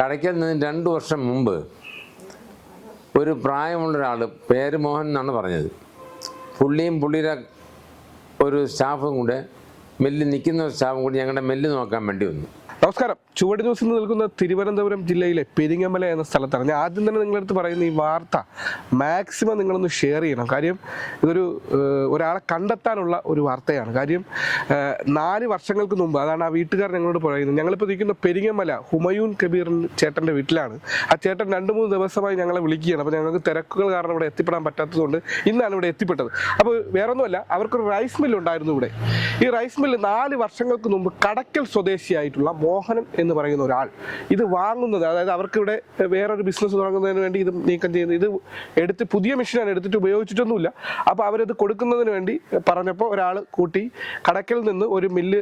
കടയ്ക്കൽ നിന്ന് രണ്ട് വർഷം മുമ്പ് ഒരു പ്രായമുള്ള ഒരാൾ പേര് മോഹൻ എന്നാണ് പറഞ്ഞത്. പുള്ളിയും പുള്ളിയുടെ ഒരു സ്റ്റാഫും കൂടെ മെല്ല് നിൽക്കുന്ന ഒരു സ്റ്റാഫും കൂടി ഞങ്ങളുടെ മെല്ല് നോക്കാൻ വേണ്ടി വന്നു. നമസ്കാരം. ചുവട് ന്യൂസിൽ നിൽക്കുന്ന തിരുവനന്തപുരം ജില്ലയിലെ പെരിങ്ങമല എന്ന സ്ഥലത്താണ്. ഞാൻ ആദ്യം തന്നെ നിങ്ങളുടെ അടുത്ത് പറയുന്ന ഈ വാർത്ത മാക്സിമം നിങ്ങളൊന്ന് ഷെയർ ചെയ്യണം. കാര്യം ഇതൊരു ഒരാളെ കണ്ടെത്താനുള്ള ഒരു വാർത്തയാണ്. കാര്യം നാല് വർഷങ്ങൾക്ക് മുമ്പ് അതാണ് ആ വീട്ടുകാർ ഞങ്ങളോട് പറയുന്നത് ഞങ്ങളിപ്പോൾ നിൽക്കുന്ന പെരിങ്ങമല ഹുമയൂൻ കബീർ ചേട്ടന്റെ വീട്ടിലാണ്. ആ ചേട്ടൻ രണ്ട് മൂന്ന് ദിവസമായി ഞങ്ങളെ വിളിക്കുകയാണ്. അപ്പോൾ ഞങ്ങൾക്ക് തിരക്കുകൾ കാരണം ഇവിടെ എത്തിപ്പെടാൻ പറ്റാത്തതുകൊണ്ട് ഇന്നാണ് ഇവിടെ എത്തിപ്പെട്ടത്. അപ്പോൾ വേറൊന്നുമല്ല അവർക്കൊരു റൈസ് മില്ല് ഉണ്ടായിരുന്നു ഇവിടെ. ഈ റൈസ് മില്ല് നാല് വർഷങ്ങൾക്ക് മുമ്പ് കടക്കൽ സ്വദേശിയായിട്ടുള്ള മോഹനൻ എന്ന് പറയുന്ന ഒരാൾ. ഇത് വാങ്ങുന്നത് അതായത് അവർക്ക് ഇവിടെ വേറൊരു ബിസിനസ് തുടങ്ങുന്നതിന് വേണ്ടി ഇത് നീക്കം ചെയ്യുന്നത്. ഇത് എടുത്ത് പുതിയ മെഷീനാണ് എടുത്തിട്ട് ഉപയോഗിച്ചിട്ടൊന്നുമില്ല. അപ്പോൾ അവരത് കൊടുക്കുന്നതിന് വേണ്ടി പറഞ്ഞപ്പോൾ ഒരാൾ കൂട്ടി കടക്കിൽ നിന്ന് ഒരു മില്ല്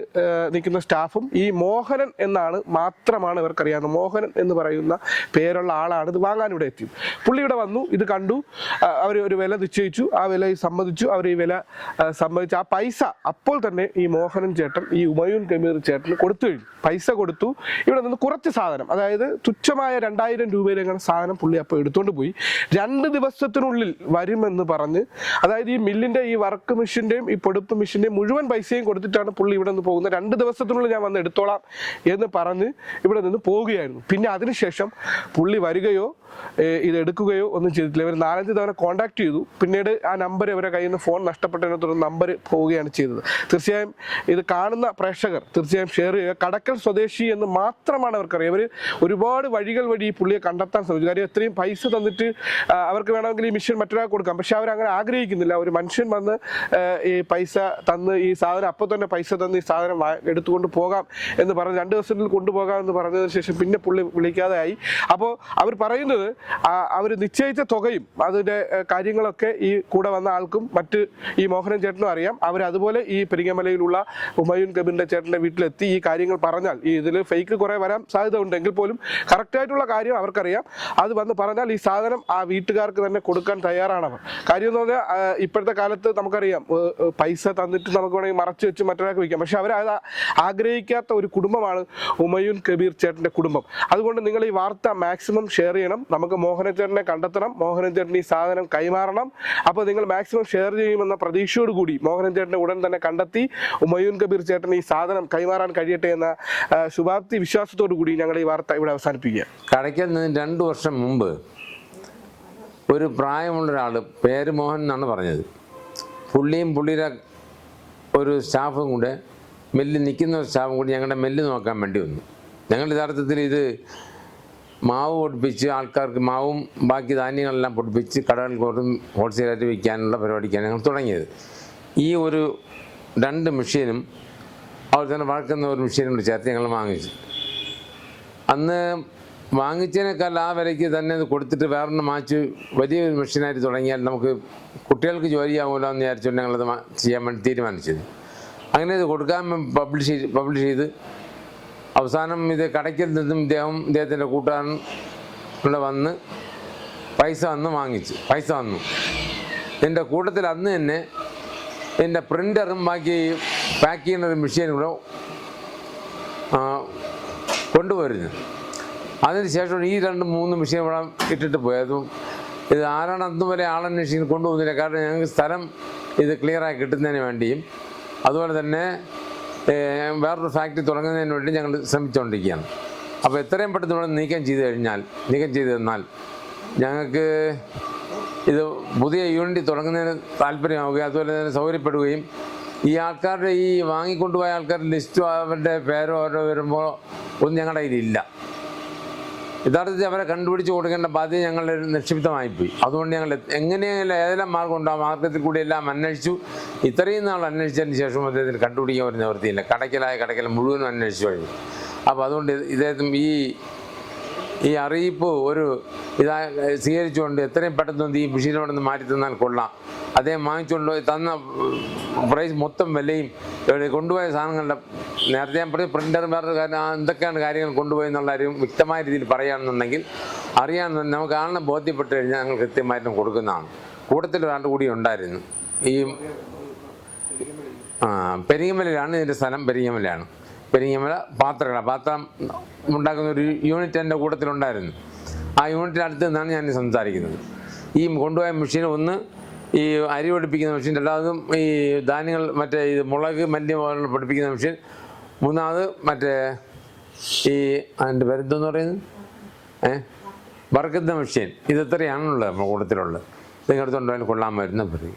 നിൽക്കുന്ന സ്റ്റാഫും ഈ മോഹനൻ എന്നാണ് മാത്രമാണ് ഇവർക്കറിയാവുന്നത്. മോഹനൻ എന്ന് പറയുന്ന പേരുള്ള ആളാണ് ഇത് വാങ്ങാൻ ഇവിടെ എത്തിയത്. പുള്ളി ഇവിടെ വന്നു ഇത് കണ്ടു അവർ ഒരു വില നിശ്ചയിച്ചു. ആ വില സമ്മതിച്ചു അവർ ഈ വില സമ്മതിച്ചു. ആ പൈസ അപ്പോൾ തന്നെ ഈ മോഹനൻ ചേട്ടൻ ഈ ഉമയൂൻ കമീർ ചേട്ടന് കൊടുത്തു കഴിഞ്ഞു. പൈസ കൊടുത്തു ഇവിടെ നിന്ന് കുറച്ച് സാധനം അതായത് തുച്ഛമായ രണ്ടായിരം രൂപയിലെങ്ങനെ സാധനം പുള്ളി അപ്പോൾ എടുത്തുകൊണ്ട് പോയി. രണ്ട് ദിവസത്തിനുള്ളിൽ വരുമെന്ന് പറഞ്ഞ് അതായത് ഈ മില്ലിന്റെ ഈ വർക്ക് മെഷീന്റെയും ഈ പൊടുപ്പ് മെഷീന്റെയും മുഴുവൻ പൈസയും കൊടുത്തിട്ടാണ് പുള്ളി ഇവിടെ നിന്ന് പോകുന്നത്. രണ്ട് ദിവസത്തിനുള്ളിൽ ഞാൻ വന്ന് എടുത്തോളാം എന്ന് പറഞ്ഞ് ഇവിടെ നിന്ന് പോവുകയായിരുന്നു പിന്നെ അതിനുശേഷം പുള്ളി വരികയോ ഇത് എടുക്കുകയോ ഒന്നും ചെയ്തിട്ടില്ല. ഇവർ നാലഞ്ച് തവണ കോൺടാക്ട് ചെയ്തു. പിന്നീട് ആ നമ്പർ ഇവരെ കയ്യിൽ നിന്ന് ഫോൺ നഷ്ടപ്പെട്ടതിനെ തുടർന്ന് നമ്പർ പോവുകയാണ് ചെയ്തത്. തീർച്ചയായും ഇത് കാണുന്ന പ്രേക്ഷകർ തീർച്ചയായും ഷെയർ ചെയ്യുക. കടക്കൽ സ്വദേശി എന്ന് മാത്രമാണ് അവർക്കറിയാം. അവർ ഒരുപാട് വഴികൾ വഴി ഈ പുള്ളിയെ കണ്ടെത്താൻ ശ്രമിച്ചു. കാര്യം എത്രയും പൈസ തന്നിട്ട് അവർക്ക് വേണമെങ്കിൽ ഈ മിഷൻ മറ്റൊരാൾക്ക് കൊടുക്കാം. പക്ഷെ അവർ അങ്ങനെ ആഗ്രഹിക്കുന്നില്ല. ഒരു മനുഷ്യൻ വന്ന് ഈ പൈസ തന്ന് ഈ സാധനം അപ്പോൾ തന്നെ പൈസ തന്ന് ഈ സാധനം എടുത്തുകൊണ്ട് പോകാം എന്ന് പറഞ്ഞ് രണ്ട് ദിവസത്തിൽ കൊണ്ടുപോകാം എന്ന് പറഞ്ഞതിന് ശേഷം പിന്നെ പുള്ളി വിളിക്കാതെ ആയി അപ്പോൾ അവർ പറയുന്നത് അവർ നിശ്ചയിച്ച തുകയും അതിന്റെ കാര്യങ്ങളൊക്കെ ഈ കൂടെ വന്ന ആൾക്കും മറ്റ് ഈ മോഹനൻ ചേട്ടനും അറിയാം. അവർ അതുപോലെ ഈ പെരിങ്ങമലയിലുള്ള ഉമയൂൻ കബീറിന്റെ ചേട്ടന്റെ വീട്ടിലെത്തി ഈ കാര്യങ്ങൾ പറഞ്ഞാൽ ഈ ഇതിൽ ഫേക്ക് കുറേ വരാൻ സാധ്യത ഉണ്ടെങ്കിൽ പോലും കറക്റ്റായിട്ടുള്ള കാര്യം അവർക്കറിയാം. അത് വന്ന് പറഞ്ഞാൽ ഈ സാധനം ആ വീട്ടുകാർക്ക് തന്നെ കൊടുക്കാൻ തയ്യാറാണവർ. കാര്യം എന്ന് പറഞ്ഞാൽ ഇപ്പോഴത്തെ കാലത്ത് നമുക്കറിയാം പൈസ തന്നിട്ട് നമുക്ക് വേണമെങ്കിൽ മറച്ചു വെച്ച് മറ്റൊരാൾക്ക് വയ്ക്കാം പക്ഷെ അവർ അത് ആഗ്രഹിക്കാത്ത ഒരു കുടുംബമാണ് ഉമയൂൻ കബീർ ചേട്ടന്റെ കുടുംബം. അതുകൊണ്ട് നിങ്ങൾ ഈ വാർത്ത മാക്സിമം ഷെയർ ചെയ്യണം. നമുക്ക് മോഹനൻ ചേട്ടനെ കണ്ടെത്തണം. മോഹനൻ ചേട്ടൻ ഈ സാധനം കൈമാറണം. അപ്പോൾ നിങ്ങൾ മാക്സിമം ഷെയർ ചെയ്യുമെന്ന പ്രതീക്ഷയോട് കൂടി മോഹനൻ ചേട്ടനെ ഉടൻ തന്നെ കണ്ടെത്തി. ഉമയൂൻ കബീർ ചേട്ടൻ ഈ സാധനം കൈമാറാൻ കഴിയട്ടെ എന്ന ശുഭാപ്തി വിശ്വാസത്തോടു കൂടി ഞങ്ങൾ ഈ വാർത്ത ഇവിടെ അവസാനിപ്പിക്കുക. കടയ്ക്കൽ നിന്ന് രണ്ട് വർഷം മുമ്പ് ഒരു പ്രായമുള്ള ഒരാൾ പേര് മോഹൻ എന്നാണ് പറഞ്ഞത്. പുള്ളിയും പുള്ളിയുടെ ഒരു സ്റ്റാഫും കൂടെ മെല്ല് നിൽക്കുന്ന ഒരു സ്റ്റാഫും കൂടി ഞങ്ങളുടെ മെല്ല് നോക്കാൻ വേണ്ടി വന്നു. ഞങ്ങൾ യഥാർത്ഥത്തിൽ ഇത് മാവ് പൊടിപ്പിച്ച് ആൾക്കാർക്ക് മാവും ബാക്കി ധാന്യങ്ങളെല്ലാം പൊടിപ്പിച്ച് കടകളിൽ കൊടുത്തും ഹോൾസെയിലായിട്ട് വിൽക്കാനുള്ള പരിപാടിക്കാണ് ഞങ്ങൾ തുടങ്ങിയത്. ഈ ഒരു രണ്ട് മെഷീനും അവർ തന്നെ വളർക്കുന്ന ഒരു മെഷീനും കൂടി ചേർത്ത് ഞങ്ങൾ വാങ്ങിച്ചു. അന്ന് വാങ്ങിച്ചതിനേക്കാൾ ആ വിലയ്ക്ക് തന്നെ അത് കൊടുത്തിട്ട് വേറൊന്ന് മാച്ച് വലിയൊരു മെഷീനായിട്ട് തുടങ്ങിയാൽ നമുക്ക് കുട്ടികൾക്ക് ജോലിയാകുമല്ലോ എന്ന് വിചാരിച്ചുകൊണ്ട് ഞങ്ങളത് ചെയ്യാൻ വേണ്ടി തീരുമാനിച്ചത്. അങ്ങനെ ഇത് കൊടുക്കാൻ പബ്ലിഷ് പബ്ലിഷ് ചെയ്ത് അവസാനം ഇത് കടയ്ക്കൽ നിന്നും ഇദ്ദേഹം ഇദ്ദേഹത്തിന്റെ കൂട്ടുകാരൻ ഇവിടെ വന്ന് പൈസ വന്ന് വാങ്ങിച്ചു പൈസ വന്നു. എന്റെ കൂട്ടത്തിൽ അന്ന് തന്നെ എന്റെ പ്രിന്ററും ബാക്കി പാക്ക് ചെയ്യുന്ന ഒരു മെഷീനും കൂടെ കൊണ്ടുപോയിരുന്നു. അതിനുശേഷം ഈ രണ്ട് മൂന്ന് മെഷീൻ ഇവിടെ ഇട്ടിട്ട് പോയതും. ഇത് ആരാണ് അന്ന് വരെ ആളന്വേഷിച്ച് കൊണ്ടുപോകുന്നില്ല. കാരണം ഞങ്ങൾക്ക് സ്ഥലം ഇത് ക്ലിയറായി കിട്ടുന്നതിന് വേണ്ടിയും അതുപോലെ തന്നെ വേറൊരു ഫാക്ടറി തുടങ്ങുന്നതിന് വേണ്ടി ഞങ്ങൾ ശ്രമിച്ചുകൊണ്ടിരിക്കുകയാണ് അപ്പോൾ എത്രയും പെട്ടെന്ന് ഇവിടെ നീക്കം ചെയ്ത് കഴിഞ്ഞാൽ നീക്കം ചെയ്ത് തന്നാൽ ഞങ്ങൾക്ക് ഇത് പുതിയ യൂണിറ്റ് തുടങ്ങുന്നതിന് താല്പര്യമാവുകയും അതുപോലെ തന്നെ സൗകര്യപ്പെടുകയും ഈ ആൾക്കാരുടെ ഈ വാങ്ങിക്കൊണ്ടുപോയ ആൾക്കാരുടെ ലിസ്റ്റോ അവരുടെ പേരോ അവരോ വരുമ്പോൾ ഒന്നും ഞങ്ങളുടെ കയ്യിലില്ല. യഥാർത്ഥത്തിൽ അവരെ കണ്ടുപിടിച്ച് കൊടുക്കേണ്ട ബാധ്യത ഞങ്ങളുടെ നിക്ഷിപ്തമായിപ്പോയി. അതുകൊണ്ട് ഞങ്ങൾ എങ്ങനെയെങ്കിലും ഏതെല്ലാം മാർഗം ഉണ്ടോ ആ മാർഗത്തിൽ കൂടി എല്ലാം അന്വേഷിച്ചു. ഇത്രയും നാൾ അന്വേഷിച്ചതിന് ശേഷം അദ്ദേഹത്തിന് കണ്ടുപിടിക്കാൻ ഒരു നിവൃത്തിയില്ല. കടയ്ക്കലായ കടയ്ക്കൽ മുഴുവനും അന്വേഷിച്ചു കഴിഞ്ഞു. അപ്പോൾ അതുകൊണ്ട് ഇദ്ദേഹത്തിന് ഈ ഈ അറിയിപ്പ് ഒരു ഇതാ സ്വീകരിച്ചുകൊണ്ട് എത്രയും പെട്ടെന്ന് ഈ മെഷീനോട് നിന്ന് മാറ്റി തന്നാൽ കൊള്ളാം. അദ്ദേഹം വാങ്ങിച്ചുകൊണ്ട് പോയി തന്ന പ്രൈസ് മൊത്തം വിലയും കൊണ്ടുപോയ സാധനങ്ങളുടെ നേരത്തെ ഞാൻ പറഞ്ഞ പ്രിന്റർ വേറൊരു കാര്യം എന്തൊക്കെയാണ് കാര്യങ്ങൾ കൊണ്ടുപോയി എന്നുള്ള കാര്യം വ്യക്തമായ രീതിയിൽ പറയുകയാണെന്നുണ്ടെങ്കിൽ അറിയാമെന്ന് നമുക്ക് ആളിനെ ബോധ്യപ്പെട്ട് കഴിഞ്ഞാൽ ഞങ്ങൾ കൃത്യമായിട്ടും കൊടുക്കുന്നതാണ്. കൂട്ടത്തിൽ ഒരാൾ കൂടി ഉണ്ടായിരുന്നു. ഈ ആ പെരിങ്ങമലയിലാണ് ഇതിന്റെ സ്ഥലം പെരിങ്ങമലയാണ്. പെരിങ്ങമല പാത്രങ്ങളാണ്. പാത്രം ഉണ്ടാക്കുന്ന ഒരു യൂണിറ്റ് എന്റെ കൂട്ടത്തിലുണ്ടായിരുന്നു. ആ യൂണിറ്റിനടുത്ത് നിന്നാണ് ഞാൻ സംസാരിക്കുന്നത്. ഈ കൊണ്ടുപോയ മെഷീൻ ഒന്ന് ഈ അരി പഠിപ്പിക്കുന്ന മെഷീൻ രണ്ടാമതും ഈ ധാന്യങ്ങൾ മറ്റേ ഇത് മുളക് മല്ലി പോലുള്ള പഠിപ്പിക്കുന്ന മെഷീൻ. മൂന്നാമത് മറ്റേ ഈ അതിന്റെ പേരെന്തെന്ന് പറയുന്നത്? ഏ? വറുക്കുന്ന മെഷീൻ. ഇത് ഇത്രയാണുള്ളത് നമ്മുടെ കൂട്ടത്തിലുള്ളത്. നിങ്ങൾ എടുത്തുകൊണ്ട് കൊള്ളാൻ വരുന്ന പറയും.